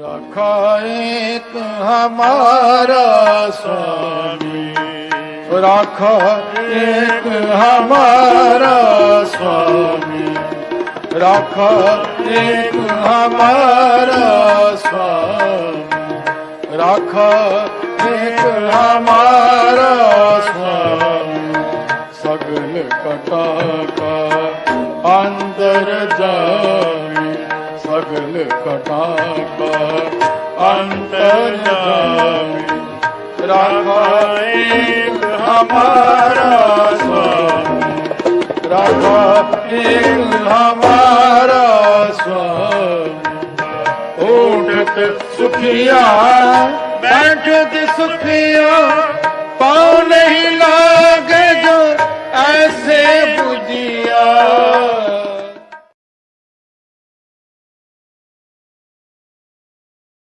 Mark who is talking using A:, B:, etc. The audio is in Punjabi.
A: ਰਾਖਾਏ ਹਮਾਰਾ ਸੁਆਮੀ ਰਾਖਾ ਇੱਕ ਹਮਾਰਾ ਸੁਆਮੀ ਰਾਖਾ ਇੱਕ ਹਮਾਰਾ ਸੁਆਮੀ ਰਾਖਾ ਇੱਕ ਹਮਾਰਾ ਸੁਆਮੀ ਸਗਲ ਕਟਾ ਕਾ ਅੰਦਰ ਜਾ ਅਗਲ ਕਟਾਪਾ ਅੰਤਰ ਜਾਮੀ ਰਾਖਾ ਇੱਕ ਹਮਾਰਾ ਸਵਾਮੀ ਰਾਖਾ ਇੱਕ ਹਮਾਰਾ ਸਵਾਮੀ ਉਠਤ ਸੁਖੀਆ ਬੈਠਤ ਸੁਖੀਆ